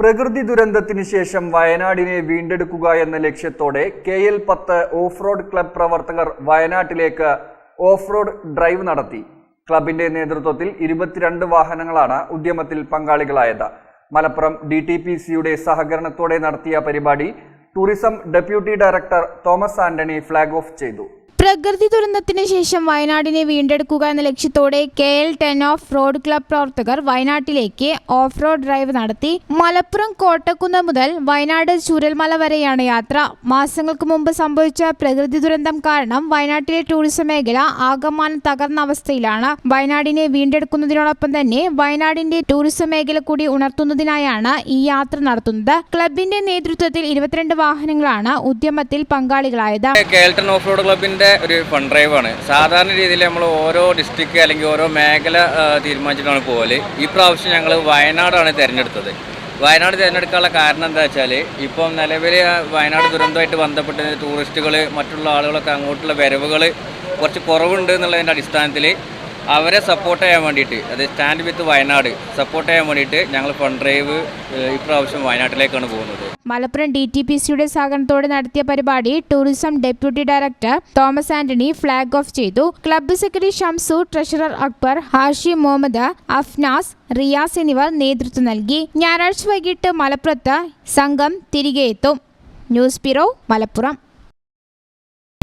പ്രകൃതി ദുരന്തത്തിന് ശേഷം വയനാടിനെ വീണ്ടെടുക്കുക എന്ന ലക്ഷ്യത്തോടെ കെ എൽ പത്ത് ഓഫ് റോഡ് ക്ലബ് പ്രവർത്തകർ വയനാട്ടിലേക്ക് ഓഫ് റോഡ് ഡ്രൈവ് നടത്തി. ക്ലബിന്റെ നേതൃത്വത്തിൽ ഇരുപത്തിരണ്ട് വാഹനങ്ങളാണ് ഉദ്യമത്തിൽ പങ്കാളികളായത്. മലപ്പുറം ഡി ടി പി സിയുടെ സഹകരണത്തോടെ നടത്തിയ പരിപാടി tourism deputy director Thomas Antony flag off ചെയ്തു. പ്രകൃതി ദുരന്തത്തിന് ശേഷം വയനാടിനെ വീണ്ടെടുക്കുക എന്ന ലക്ഷ്യത്തോടെ K L ten off road club പ്രവർത്തകർ വയനാട്ടിലേക്ക് ഓഫ് റോഡ് ഡ്രൈവ് നടത്തി മലപ്പുറം കോട്ടക്കുന്ന് മുതൽ വയനാട് ചുരൽമല വരെയാണ് യാത്ര. മാസങ്ങൾക്ക് മുമ്പ് സംഭവിച്ച പ്രകൃതി ദുരന്തം കാരണം വയനാട്ടിലെ ടൂറിസം മേഖല ആകമാനം തകർന്ന അവസ്ഥയിലാണ്. വയനാടിനെ വീണ്ടെടുക്കുന്നതിനോടൊപ്പം തന്നെ വയനാടിന്റെ ടൂറിസം മേഖല കൂടി ഉണർത്തുന്നതിനായാണ് ഈ യാത്ര നടത്തുന്നത്. ക്ലബിന്റെ നേതൃത്വത്തിൽ ഇരുപത്തിരണ്ട് വാഹനങ്ങളാണ് ഉദ്യമത്തിൽ പങ്കാളികളായത്. ഓഫ് റോഡ് ക്ലബിന്റെ ഒരു ഫണ്ട് ഡ്രൈവാണ് സാധാരണ രീതിയിൽ നമ്മൾ ഓരോ ഡിസ്ട്രിക്ട് അല്ലെങ്കിൽ ഓരോ മേഖല തീരുമാനിച്ചിട്ടാണ് പോകൽ ഈ പ്രാവശ്യം ഞങ്ങൾ വയനാടാണ് തിരഞ്ഞെടുത്തത്. വയനാട് തിരഞ്ഞെടുക്കാനുള്ള കാരണം എന്താ വെച്ചാൽ ഇപ്പം നിലവിൽ വയനാട് ദുരന്തമായിട്ട് ബന്ധപ്പെട്ട് ടൂറിസ്റ്റുകൾ മറ്റുള്ള ആളുകളൊക്കെ അങ്ങോട്ടുള്ള വരവുകൾ കുറച്ച് കുറവുണ്ട് എന്നുള്ളതിന്റെ അടിസ്ഥാനത്തിൽ അവരെ സപ്പോർട്ട് ചെയ്യാൻ വേണ്ടിയിട്ട് അത് സ്റ്റാൻഡ് വിത്ത് വയനാട് സപ്പോർട്ട് ചെയ്യാൻ വേണ്ടിയിട്ട് ഞങ്ങൾ ഫണ്ട് ഡ്രൈവ് ഇപ്രാവശ്യം വയനാട്ടിലേക്കാണ് പോകുന്നത്. മലപ്പുറം ഡി ടി പി സിയുടെ സഹകരണത്തോടെ നടത്തിയ പരിപാടി tourism deputy director Thomas Antony flag off ചെയ്തു. Club secretary Shamsu treasurer Akbar Hashi Muhammad Afnas Riyas എന്നിവർ നേതൃത്വം നൽകി. ഞായറാഴ്ച വൈകിട്ട് മലപ്പുറത്ത് സംഘം തിരികെ എത്തും. News bureau Malappuram.